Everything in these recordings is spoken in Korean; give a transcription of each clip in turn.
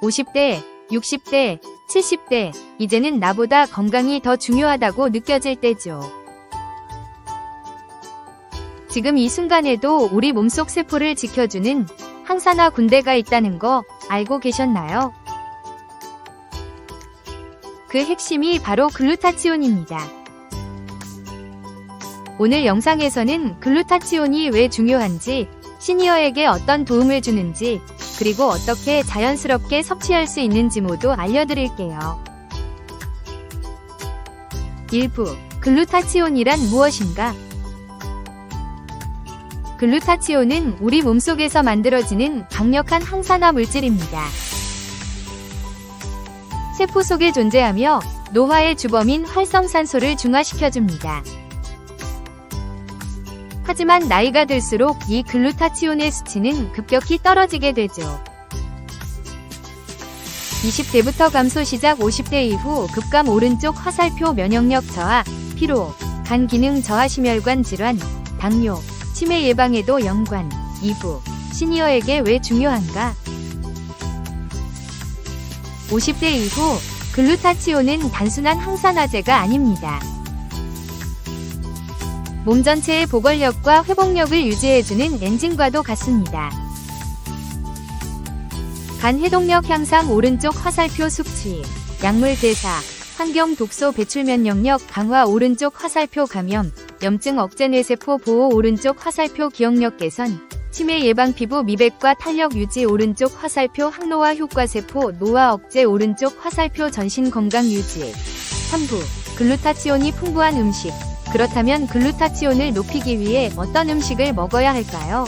50대, 60대, 70대, 이제는 나보다 건강이 더 중요하다고 느껴질 때죠. 지금 이 순간에도 우리 몸속 세포를 지켜주는 항산화 군대가 있다는 거 알고 계셨나요? 그 핵심이 바로 글루타치온입니다. 오늘 영상에서는 글루타치온이 왜 중요한지, 시니어에게 어떤 도움을 주는지, 그리고 어떻게 자연스럽게 섭취할 수 있는지 모두 알려드릴게요. 1부 글루타치온이란 무엇인가? 글루타치온은 우리 몸속에서 만들어지는 강력한 항산화 물질입니다. 세포 속에 존재하며 노화의 주범인 활성산소를 중화시켜줍니다. 하지만 나이가 들수록 이 글루타치온의 수치는 급격히 떨어지게 되죠. 20대부터 감소 시작 50대 이후 급감 오른쪽 화살표 면역력 저하, 피로, 간 기능 저하 심혈관 질환, 당뇨, 치매 예방에도 연관. 2부 시니어에게 왜 중요한가? 50대 이후 글루타치온은 단순한 항산화제가 아닙니다. 몸 전체의 보건력과 회복력을 유지해주는 엔진과도 같습니다. 간 해독력 향상 오른쪽 화살표 숙취, 약물 대사, 환경 독소 배출 면역력 강화 오른쪽 화살표 감염, 염증 억제 뇌세포 보호 오른쪽 화살표 기억력 개선, 치매 예방 피부 미백과 탄력 유지 오른쪽 화살표 항노화 효과 세포 노화 억제 오른쪽 화살표 전신 건강 유지. 3부 글루타치온이 풍부한 음식. 그렇다면 글루타치온을 높이기 위해 어떤 음식을 먹어야 할까요?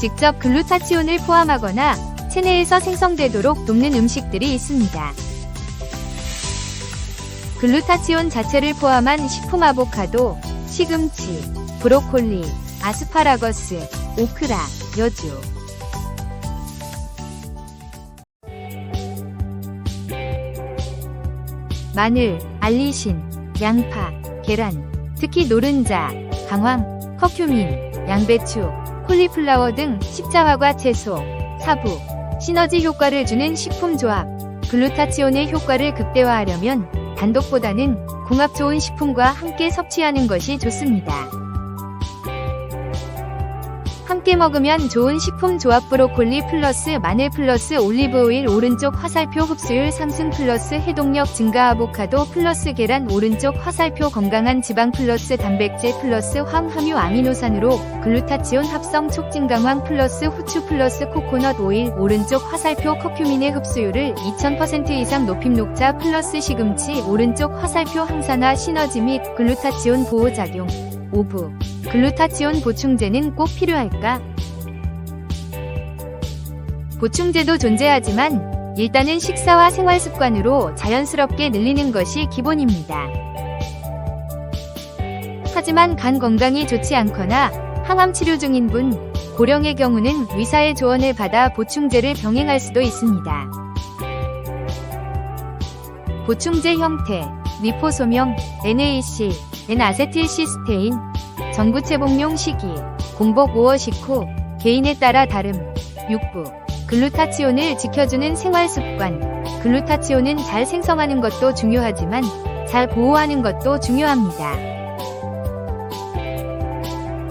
직접 글루타치온을 포함하거나 체내에서 생성되도록 돕는 음식들이 있습니다. 글루타치온 자체를 포함한 식품 아보카도, 시금치, 브로콜리, 아스파라거스, 오크라, 여주. 마늘, 알리신, 양파, 계란, 특히 노른자, 강황, 커큐민, 양배추, 콜리플라워 등 십자화과 채소, 사부, 시너지 효과를 주는 식품 조합, 글루타치온의 효과를 극대화하려면 단독보다는 궁합 좋은 식품과 함께 섭취하는 것이 좋습니다. 함께 먹으면 좋은 식품 조합 브로콜리 플러스 마늘 플러스 올리브오일 오른쪽 화살표 흡수율 상승 플러스 해독력 증가 아보카도 플러스 계란 오른쪽 화살표 건강한 지방 플러스 단백질 플러스 황 함유 아미노산으로 글루타치온 합성 촉진 강황 플러스 후추 플러스 코코넛 오일 오른쪽 화살표 커큐민의 흡수율을 2000% 이상 높임 녹차 플러스 시금치 오른쪽 화살표 항산화 시너지 및 글루타치온 보호 작용. 5부 글루타치온 보충제는 꼭 필요할까? 보충제도 존재하지만 일단은 식사와 생활 습관으로 자연스럽게 늘리는 것이 기본입니다. 하지만 간 건강이 좋지 않거나 항암 치료 중인 분, 고령의 경우는 의사의 조언을 받아 보충제를 병행할 수도 있습니다. 보충제 형태, 리포소명, NAC, N아세틸시스테인, 전구체복용 시기, 공복 5월 식후, 개인에 따라 다름. 6부. 글루타치온을 지켜주는 생활 습관. 글루타치온은 잘 생성하는 것도 중요하지만 잘 보호하는 것도 중요합니다.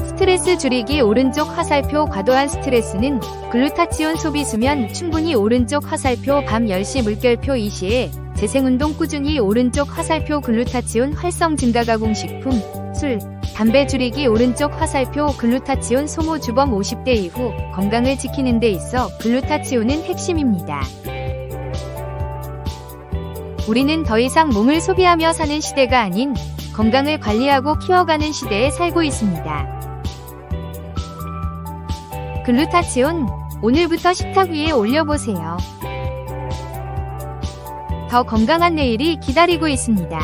스트레스 줄이기 오른쪽 화살표 과도한 스트레스는 글루타치온 소비 수면 충분히 오른쪽 화살표 밤 10시 물결표 2시에 재생운동 꾸준히 오른쪽 화살표 글루타치온 활성 증가 가공식품, 술, 담배 줄이기 오른쪽 화살표 글루타치온 소모 주범 50대 이후 건강을 지키는 데 있어 글루타치온은 핵심입니다. 우리는 더 이상 몸을 소비하며 사는 시대가 아닌 건강을 관리하고 키워가는 시대에 살고 있습니다. 글루타치온 오늘부터 식탁 위에 올려보세요. 더 건강한 내일이 기다리고 있습니다.